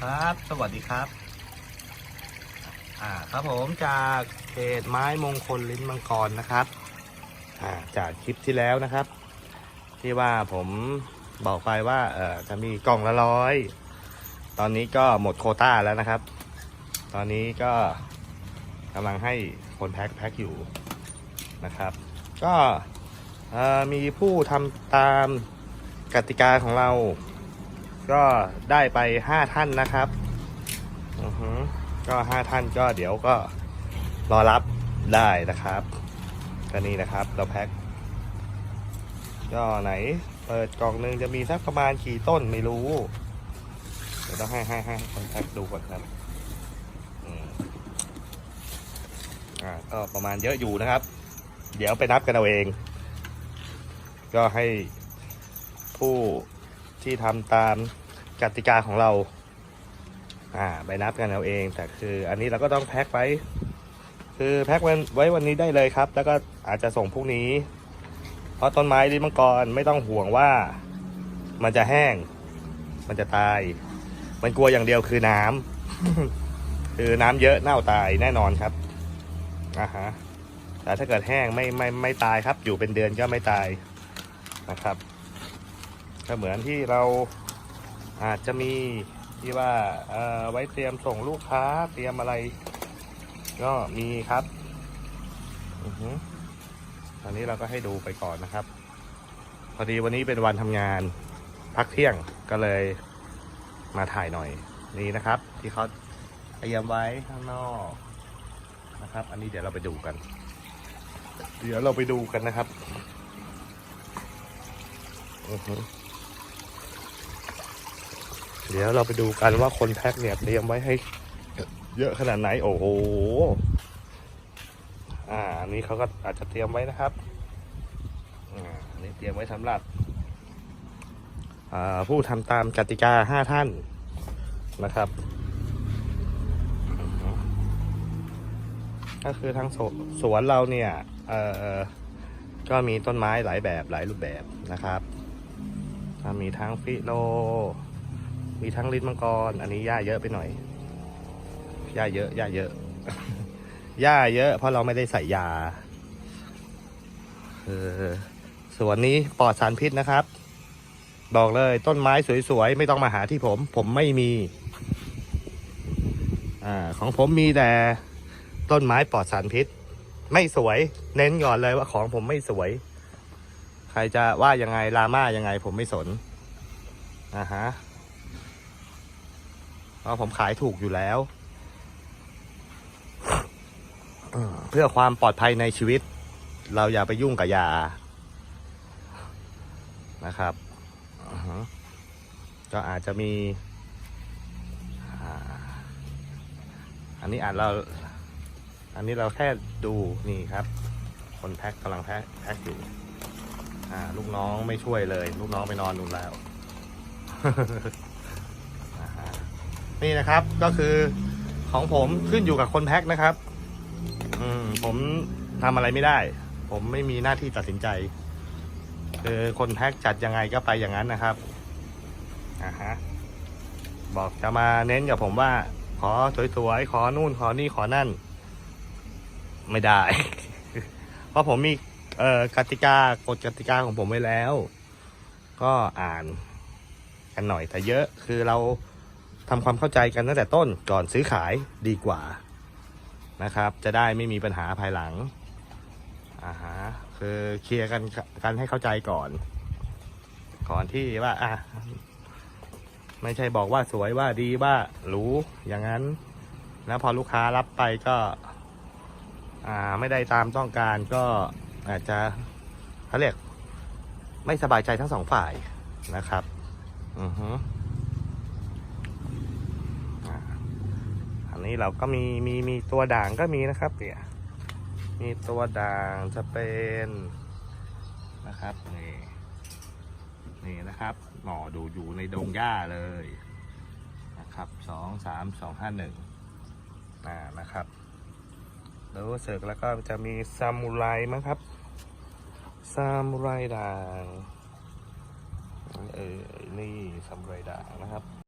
ครับ สวัสดีครับ อ่า ครับผมจากเพจไม้มงคลลิ้นมังกรนะครับ อ่า จากคลิปที่แล้วนะครับ ที่ว่าผมบอกไปว่า เอ่อ จะมีกล่องละร้อย ตอนนี้ก็หมดโคต้าแล้วนะครับ ตอนนี้ก็กำลังให้คนแพ็คแพ็คอยู่นะครับ ก็มีผู้ทำตามกติกาของเรา ก็ได้ไปห้าท่านนะครับอือฮึก็ห้าท่านก็เดี๋ยวก็รอรับได้นะครับ ก็นี่นะครับ เราแพ็คก็ไหน เปิดกล่องหนึ่งจะมีสักประมาณกี่ต้นไม่รู้ เดี๋ยวต้องให้ให้ให้คนแพ็คดูก่อนครับอ่าก็ประมาณเยอะอยู่นะครับ เดี๋ยวไปนับกันเอาเอง ก็ให้ผู้ ที่ทำตามกติกาของเรา อ่าไปนับกันเอาเอง แต่คือ อันนี้เราก็ต้องแพ็คไว้ คือแพ็คไว้ไว้วันนี้ได้เลยครับ แล้วก็อาจจะส่งพรุ่งนี้ เพราะต้นไม้ลิ้นมังกรไม่ต้องห่วงว่า มันจะแห้ง มันจะตาย มันกลัวอย่างเดียวคือน้ำคือน้ำเยอะเน่าตายแน่นอนครับอ่าฮะแต่ถ้าเกิดแห้งไม่ไม่ไม่ตายครับ อยู่เป็นเดือนก็ไม่ตายนะครับ ก็เหมือนที่เราอาจจะมีที่ว่าไว้เตรียมส่งลูกค้าเตรียมอะไร ก็มีครับอตอนนี้เราก็ให้ดูไปก่อนนะครับ พอดีวันนี้เป็นวันทำงานพักเที่ยงก็เลยมาถ่ายหน่อยนี่นะครับ ที่เขาเตรียมไว้ข้างนอกนะครับ อันนี้เดี๋ยวเราไปดูกัน เดี๋ยวเราไปดูกันนะครับอือฮึ เดี๋ยวเราไปดูกันว่าคนแพ็คเนี่ยเตรียมไว้ให้ เยอะขนาดไหน โอ้โห อ่าอันนี้เขาก็อาจจะเตรียมไว้นะครับ อ่าอันนี้เตรียมไว้สำหรับ อ่า ผู้ทำตามกติกาห้าท่านนะครับก็คือทางสวสวนเราเนี่ยเอ่อก็มีต้นไม้หลายแบบหลายรูปแบบนะครับ มีทั้งฟิโล มีทั้งลิ้นมังกร อันนี้หญ้าเยอะไปหน่อยหญ้าเยอะหญ้าเยอะหญ้าเยอะ เพราะเราไม่ได้ใส่ยาเออสวนนี้ปลอดสารพิษนะครับ บอกเลยต้นไม้สวยๆ ไม่ต้องมาหาที่ผม ผมไม่มี อ่า ของผมมีแต่ต้นไม้ปลอดสารพิษ ไม่สวย เน้นก่อนเลยว่าของผมไม่สวย ใครจะว่ายังไงลาม่ายังไง ผมไม่สนอ่าฮะ ราะผมขายถูกอยู่แล้วเพื่อความปลอดภัยในชีวิต เราอย่าไปยุ่งกับยานะครับก็อาจจะมีอันนี้อาจเรา อันนี้เราแค่ดูนี่ครับ คนแพ็คกำลังแพ็คแพ็คอยู่ลูกน้องไม่ช่วยเลย ลูกน้องไปนอนนู่นแล้ว นี่นะครับก็คือของผมขึ้นอยู่กับคนแพ็คนะครับ อืมผมทำอะไรไม่ได้ ผมไม่มีหน้าที่ตัดสินใจคือคนแพ็คจัดยังไงก็ไปอย่างนั้นนะครับอ่าฮะบอกจะมาเน้นกับผมว่า ขอสวยๆขอนู่นขอนี่ขอนั่น ไม่ได้ เพราะผมมีเอ่อกติกากฎกติกาของผมไว้แล้ว ก็อ่านกันหน่อยแต่เยอะคือเรา ทำความเข้าใจกันตั้งแต่ต้นก่อนซื้อขายดีกว่านะครับ จะได้ไม่มีปัญหาภายหลังอ่าฮะคือเคลียร์กันกันให้เข้าใจก่อน ก่อนที่ว่าอะไม่ใช่บอกว่าสวยว่าดีว่าหรูอย่างนั้น แล้วพอลูกค้ารับไปก็อ่าไม่ได้ตามต้องการก็อาจจะเขาเรียกไม่สบายใจทั้งสองฝ่ายนะครับ อือฮึอ่า อั นี้เราก็มีมีมีตัวด่างก็มีนะครับเนี่ยมีตัวด่างจะเป็นนะครับนี่นี่นะครับหน่อดูอยู่ในดงหญ้าเลยนะครับสองสามสองห้าหนึ่งอ่านะครับแล้วเสร็จแล้วก็จะมีซามูไรมั้งครับซามูไรด่างเออนี่ซามูไรด่างนะครับ